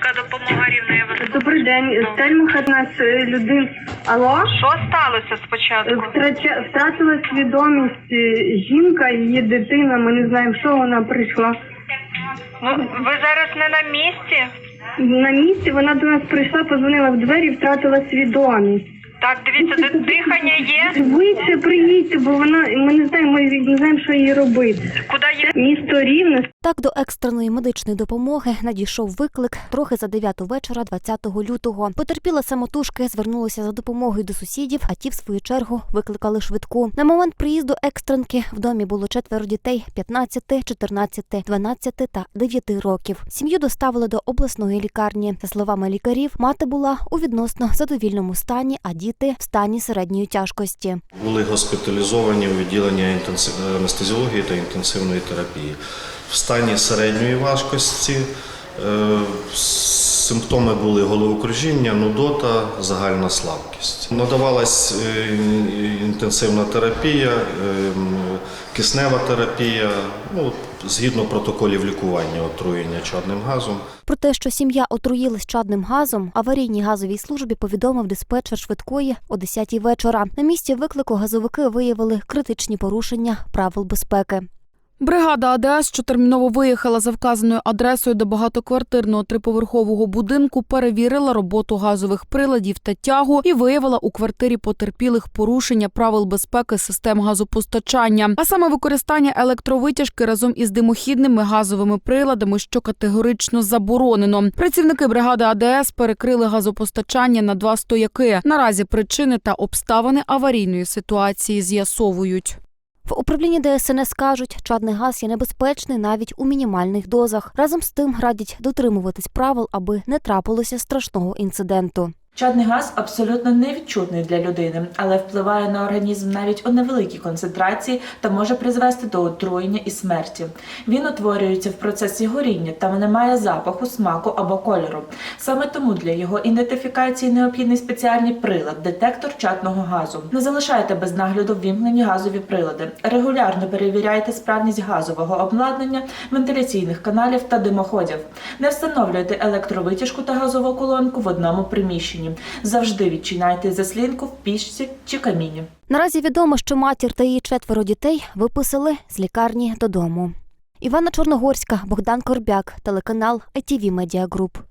швидка допомога рівної Добрий день. Стельмаха нас е, людин. Алло? Що сталося спочатку? Втрача... Втратила свідомість е, жінка, її дитина. Ми не знаємо, що вона прийшла. Ну, ви зараз не на місці? На місці вона до нас прийшла, позвонила в двері, втратила свідомість. Так, дивіться, ди- дихання є. Швидше приїдьте, бо вона ми не знаємо, ми не знаємо, що їй робити. Куди є? Місто Рівне, Так до екстреної медичної допомоги надійшов виклик трохи за 9 вечора 20 лютого. Потерпіла самотужки, звернулася за допомогою до сусідів, а ті, в свою чергу, викликали швидку. На момент приїзду екстренки в домі було четверо дітей 15, 14, 12 та 9 років. Сім'ю доставили до обласної лікарні. За словами лікарів, мати була у відносно задовільному стані, а діти в стані середньої тяжкості. Були госпіталізовані у відділення інтенсив- анестезіології та інтенсивної терапії. В стані середньої важкості е, симптоми були головокружіння, нудота, загальна слабкість. Надавалась е, інтенсивна терапія, е, киснева терапія, ну, згідно протоколів лікування отруєння чадним газом. Про те, що сім'я отруїлась чадним газом, аварійній газовій службі повідомив диспетчер швидкої о 10 вечора. На місці виклику газовики виявили критичні порушення правил безпеки. Бригада АДС, що терміново виїхала за вказаною адресою до багатоквартирного триповерхового будинку, перевірила роботу газових приладів та тягу і виявила у квартирі потерпілих порушення правил безпеки систем газопостачання, а саме використання електровитяжки разом із димохідними газовими приладами, що категорично заборонено. Працівники бригади АДС перекрили газопостачання на два стояки. Наразі причини та обставини аварійної ситуації з'ясовують. В управлінні ДСНС кажуть, чадний газ є небезпечний навіть у мінімальних дозах. Разом з тим радять дотримуватись правил, аби не трапилося страшного інциденту. Чадний газ абсолютно невідчутний для людини, але впливає на організм навіть у невеликій концентрації та може призвести до отруєння і смерті. Він утворюється в процесі горіння та не має запаху, смаку або кольору. Саме тому для його ідентифікації необхідний спеціальний прилад детектор чадного газу. Не залишайте без нагляду ввімкнені газові прилади. Регулярно перевіряйте справність газового обладнання, вентиляційних каналів та димоходів. Не встановлюйте електровитяжку та газову колонку в одному приміщенні. Завжди відчиняйте заслінку в пічці чи каміні. Наразі відомо, що матір та її четверо дітей виписали з лікарні додому. Івана Чорногорська, Богдан Корбяк, телеканал ITV Media Group.